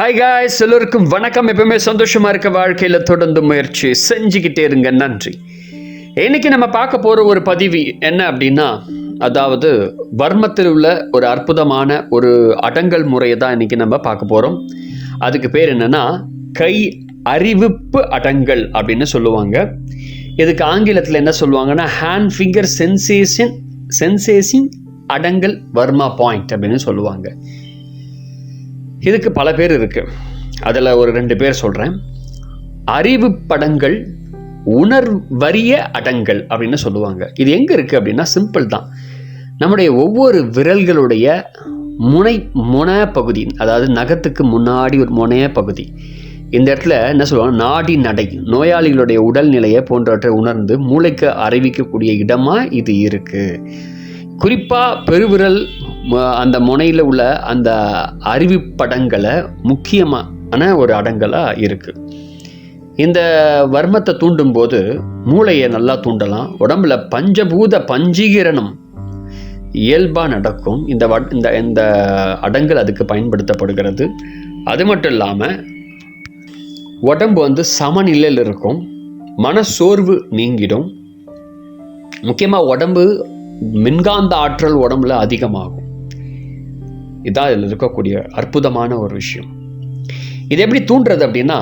Hi guys எல்லோருக்கும் வணக்கம். எப்பவுமே சந்தோஷமா இருக்க வாழ்க்கையில் தொடர்ந்து முயற்சி. செஞ்சுக்கிட்டே இருங்க. நன்றி. இன்னைக்கு நம்ம பார்க்க போற ஒரு பதிவு என்ன அப்படின்னா அதாவது வர்மத்தில் உள்ள ஒரு அற்புதமான ஒரு அடங்கல் முறையை தான் இன்னைக்கு நம்ம பார்க்க போறோம். அதுக்கு பேர் என்னன்னா கை அறிவிப்பு அடங்கல் அப்படின்னு சொல்லுவாங்க. இதுக்கு ஆங்கிலத்தில் என்ன சொல்லுவாங்கன்னா ஹேண்ட் ஃபிங்கர் சென்சேஷன் சென்சேஷன் அடங்கல் வர்மா பாயிண்ட் அப்படின்னு சொல்லுவாங்க. இதுக்கு பல பேர் இருக்குது அதில் ஒரு ரெண்டு பேர் சொல்கிறேன் அறிவு படங்கள் உணர்வறிய அடங்கல் அப்படின்னு சொல்லுவாங்க. இது எங்கே இருக்குது அப்படின்னா சிம்பிள் தான். நம்முடைய ஒவ்வொரு விரல்களுடைய முனை முன பகுதி அதாவது நகத்துக்கு முன்னாடி ஒரு முனைய பகுதி. இந்த இடத்துல என்ன சொல்லுவாங்க? நாடி நடை நோயாளிகளுடைய உடல்நிலையை போன்றவற்றை உணர்ந்து மூளைக்கு அறிவிக்கக்கூடிய இடமா இது இருக்குது குறிப்பாக பெருவிரல் அந்த முனையில் உள்ள அந்த அறிவிப்படங்களை முக்கியமான ஒரு அடங்கலாக இருக்குது இந்த வர்மத்தை தூண்டும்போது மூளையை நல்லா தூண்டலாம். உடம்புல பஞ்சபூத பஞ்சீகரணம் இயல்பாக நடக்கும். இந்த வட் இந்த இந்த அடங்கல் அதுக்கு பயன்படுத்தப்படுகிறது. அது மட்டும் இல்லாமல் உடம்பு வந்து சமநிலையில் இருக்கும். மனசோர்வு நீங்கிடும். முக்கியமாக உடம்பு மின்காந்த ஆற்றல் உடம்புல அதிகமாகும். இதான் இதில் இருக்கக்கூடிய அற்புதமான ஒரு விஷயம். இது எப்படி தூண்டுறது அப்படின்னா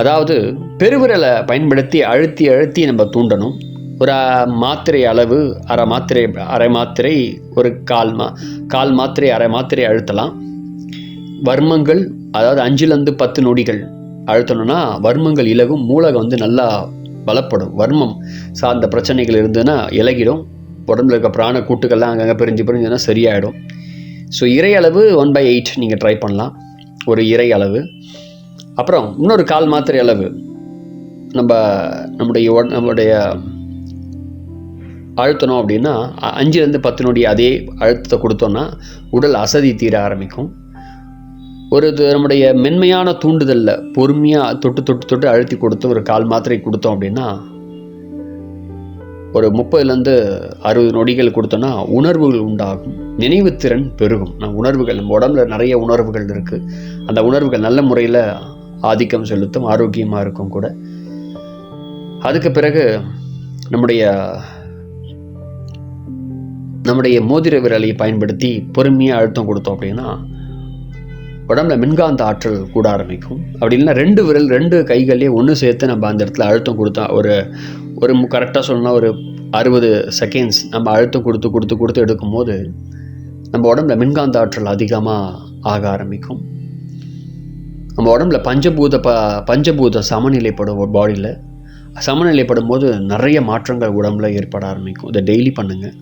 அதாவது பெருவிரலை பயன்படுத்தி அழுத்தி அழுத்தி நம்ம தூண்டணும். ஒரு மாத்திரை அளவு அரை மாத்திரை அரை மாத்திரை ஒரு கால் மா கால் மாத்திரை அரை மாத்திரை அழுத்தலாம். வர்மங்கள் அதாவது அஞ்சுலேருந்து பத்து நொடிகள் அழுத்தணும்னா வர்மங்கள் இலகும் மூலகம் வந்து நல்லா பலப்படும். வர்மம் சார்ந்த பிரச்சனைகள் இருந்ததுன்னா இலகிடும். உடம்புல இருக்க பிராண கூட்டுகள்லாம் அங்கங்கே பிரிஞ்சு பிரிஞ்சுன்னா சரியாயிடும். ஸோ இறை அளவு ஒன் பை எயிட் நீங்கள் ட்ரை பண்ணலாம். ஒரு இறை அளவு. அப்புறம் இன்னொரு கால் மாத்திரை அளவு. நம்ம நம்முடைய நம்முடைய அழுத்தணும் அப்படின்னா அஞ்சுலேருந்து பத்து நொடி அதே அழுத்தத்தை கொடுத்தோன்னா உடல் அசதி தீர ஆரம்பிக்கும். ஒரு இது நம்முடைய மென்மையான தூண்டுதலில் பொறுமையாக தொட்டு தொட்டு தொட்டு அழுத்தி கொடுத்து ஒரு கால் மாத்திரை கொடுத்தோம் அப்படின்னா ஒரு முப்பதுலேருந்து அறுபது நொடிகள் கொடுத்தோன்னா உணர்வுகள் உண்டாகும். நினைவுத்திறன் பெருகும். நம்ம உணர்வுகள் நம்ம உடம்புல நிறைய உணர்வுகள் இருக்குது அந்த உணர்வுகள் நல்ல முறையில் ஆதிக்கம் செலுத்தும் ஆரோக்கியமாக இருக்கும் கூட. அதுக்கு பிறகு நம்முடைய நம்முடைய மோதிர விரலை பயன்படுத்தி பொறுமையாக அழுத்தம் கொடுத்தோம் அப்படின்னா உடம்புல மின்காந்த ஆற்றல் கூட ஆரம்பிக்கும். அப்படி இல்லைன்னா ரெண்டு விரல் ரெண்டு கைகள்லேயே ஒன்று சேர்த்து நம்ம அந்த இடத்துல அழுத்தம் கொடுத்தா ஒரு ஒரு கரெக்டாக சொல்லணும்னா ஒரு அறுபது செகண்ட்ஸ் நம்ம அழுத்தம் கொடுத்து கொடுத்து கொடுத்து எடுக்கும்போது நம்ம உடம்புல மின்காந்த ஆற்றல் அதிகமாக ஆக ஆரம்பிக்கும். நம்ம உடம்புல பஞ்சபூத ப பஞ்சபூத சமநிலைப்படும் ஒரு பாடியில் சமநிலைப்படும் போது நிறைய மாற்றங்கள் உடம்புல ஏற்பட ஆரம்பிக்கும். இதை டெய்லி பண்ணுங்கள்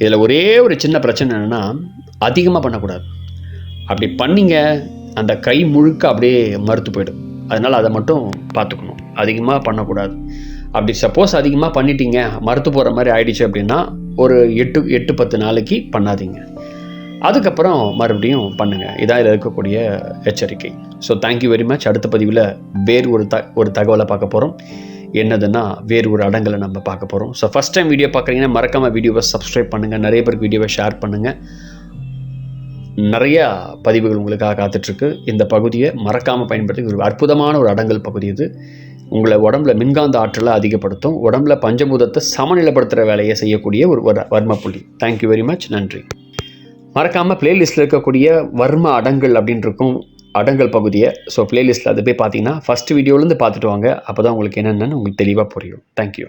இதில் ஒரே ஒரு சின்ன பிரச்சனை என்னென்னா அதிகமாக பண்ணக்கூடாது. அப்படி பண்ணிங்க அந்த கை முழுக்க அப்படியே மறுத்து போயிடும். அதனால் அதை மட்டும் பார்த்துக்கணும். அதிகமாக பண்ணக்கூடாது. அப்படி சப்போஸ் அதிகமாக பண்ணிட்டீங்க மறுத்து போகிற மாதிரி ஆயிடுச்சு அப்படின்னா ஒரு எட்டு எட்டு பத்து நாளைக்கு பண்ணாதீங்க. அதுக்கப்புறம் மறுபடியும் பண்ணுங்கள் இதான் இதில் இருக்கக்கூடிய எச்சரிக்கை. ஸோ தேங்க்யூ வெரி மச் அடுத்த பதிவில் வேறு ஒரு த ஒரு தகவலை பார்க்க போகிறோம் என்னதுன்னா வேறு ஒரு அடங்கலை நம்ம பார்க்க போகிறோம் ஸோ ஃபஸ்ட் டைம் வீடியோ பார்க்குறீங்கன்னா மறக்காமல் வீடியோவை சப்ஸ்கிரைப் பண்ணுங்கள் நிறைய பேருக்கு வீடியோவை ஷேர் பண்ணுங்கள் நிறையா பதிவுகள் உங்களுக்காக காத்துட்ருக்கு இந்த பகுதியை மறக்காமல் பயன்படுத்தி ஒரு அற்புதமான ஒரு அடங்கல் பகுதி இது. உங்களை உடம்புல மின்காந்த ஆற்றலை அதிகப்படுத்தும் உடம்புல பஞ்சபூதத்தை சமநிலைப்படுத்துகிற வேலையை செய்யக்கூடிய ஒரு வர்ம புள்ளி தேங்க்யூ வெரி மச் நன்றி. மறக்காமல் பிளேலிஸ்ட்டில் இருக்கக்கூடிய வர்ம அடங்கல் அப்படின்னு இருக்கும் அடங்கல் பகுதியை ஸோ பிளேலிஸ்ட்டில் அது போய் பார்த்தீங்கன்னா ஃபஸ்ட் வீடியோலேருந்து பார்த்துட்டு வாங்க. அப்போ தான் உங்களுக்கு என்னென்னு உங்களுக்கு தெளிவாக புரியும். தேங்க்யூ